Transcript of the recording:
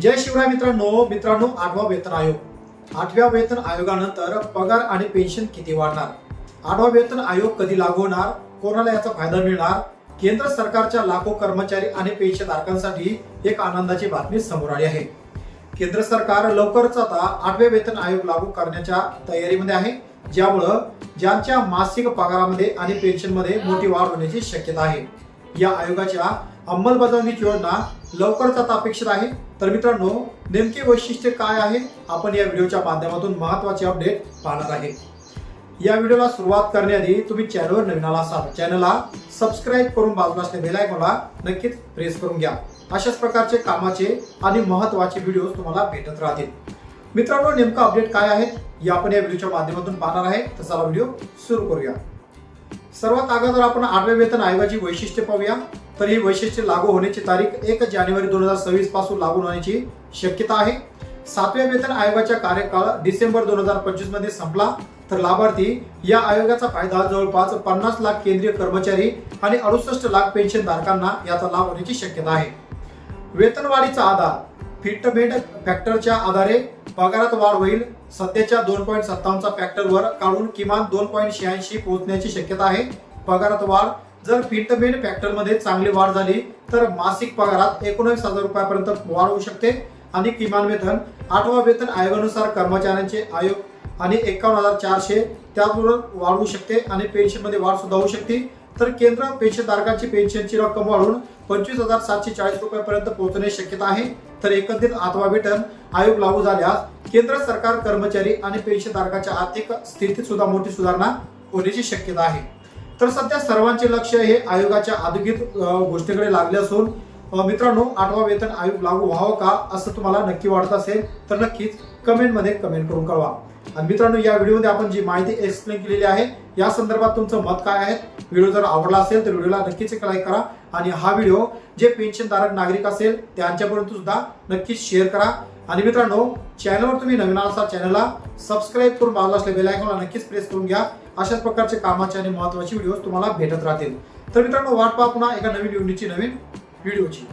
जय शिवराय मित्रांनो मित्रांनो आठवा वेतन आयोग. आठव्या वेतन आयोगानंतर पगार आणि पेन्शन किती वाढणार? आठवा वेतन आयोग कधी लागू होणार? कोणाला याचा फायदा मिळणार? केंद्र सरकारच्या लाखो कर्मचारी आणि पेन्शनधारकांसाठी एक आनंदाची बातमी समोर आली आहे. केंद्र सरकार लवकरच आता आठवे वेतन आयोग लागू करण्याच्या तयारीमध्ये आहे. ज्यामुळं ज्यांच्या मासिक पगारामध्ये आणि पेन्शनमध्ये मोठी वाढ होण्याची शक्यता आहे. या आयोगाच्या अंमलबजावणीची योजना लवकरच आता अपेक्षित आहे. तर मित्रांनो नेमके वैशिष्ट्य काय आहे? आपण या व्हिडिओच्या माध्यमातून महत्त्वाचे अपडेट पाहणार आहे. या व्हिडिओला सुरुवात करण्याआधी तुम्ही चॅनलवर नवीन आला असाल चॅनलला सबस्क्राईब करून बाजूला असलेल्या बेल नक्कीच प्रेस करून घ्या. अशाच प्रकारचे कामाचे आणि महत्त्वाचे व्हिडिओ तुम्हाला भेटत राहतील. मित्रांनो नेमका अपडेट काय आहे? या आपण या व्हिडिओच्या माध्यमातून पाहणार आहे. तर चला व्हिडिओ सुरू करूया. सर्वात अगोदर आपण आठव्या वेतन आयोगाची वैशिष्ट्ये पाहूया. तर ही वैशिष्ट्ये लागू होण्याची तारीख एक जानेवारी दोन हजार सव्वीसपासून लागू होण्याची शक्यता आहे. सातव्या वेतन आयोगाचा कार्यकाळ डिसेंबर दोन हजार पंचवीसमध्ये संपला. तर लाभार्थी या आयोगाचा फायदा जवळपास पन्नास लाख केंद्रीय कर्मचारी आणि अडुसष्ट लाख पेन्शन धारकांना याचा लाभ होण्याची शक्यता आहे. वेतनवाढीचा आधार फिटमेंट फॅक्टरच्या आधारे पगारात वाढ होईल. सध्याच्या दोन पॉईंट सत्तावन्नचा फॅक्टरवर काढून किमान दोन पॉईंट शहाऐंशी पोहोचण्याची शक्यता आहे. पगारात वाढ जर फिटमेंट फॅक्टरमध्ये चांगली वाढ झाली तर मासिक पगारात एकोणीस हजार रुपयापर्यंत वाढ होऊ शकते आणि किमान वेतन आठवा वेतन आयोगानुसार कर्मचाऱ्यांचे आयोग आणि एकावन्न हजार चारशे त्याचबरोबर वाढवू शकते आणि पेन्शनमध्ये वाढ सुद्धा होऊ शकते. तर केंद्र पेन्शनधारकांची पेन्शनची रक्कम वाढून पंचवीस हजार सातशे चाळीस रुपयापर्यंत पोहोचण्याची शक्यता आहे. तर एकंदरीत आठवा वेतन आयोग लागू झाल्यास केंद्र सरकार कर्मचारी आणि पेन्शनधारकाच्या आर्थिक स्थितीत सुद्धा मोठी सुधारणा होण्याची शक्यता आहे. तर सध्या सर्वांचे लक्ष हे आयोगाच्या अधिकृत गोष्टीकडे लागले असून मित्रांनो आठवा वेतन आयोग लागू व्हावं का असं तुम्हाला नक्की वाटत असेल तर नक्कीच कमेंटमध्ये कमेंट करून कळवा. आणि मित्रांनो या व्हिडिओमध्ये आपण जी माहिती एक्सप्लेन केलेली आहे या संदर्भात तुमचं मत काय आहे व्हिडिओ जर आवडला असेल तर व्हिडिओला नक्कीच एक लाईक करा. आणि हा व्हिडिओ जे पेन्शनधारक नागरिक असेल त्यांच्यापर्यंत सुद्धा नक्कीच शेअर करा. आणि मित्रांनो चॅनलवर तुम्ही नवीन असाल चॅनलला सबस्क्राईब करून बाजूला असलेल्या बेल आयकॉनला नक्कीच प्रेस करून घ्या. अशाच प्रकारचे कामाचे आणि महत्त्वाचे व्हिडिओ तुम्हाला भेटत राहतील. तर मित्रांनो वाट पाहा पुन्हा एका नवीन युनिटची नवीन व्हिडिओची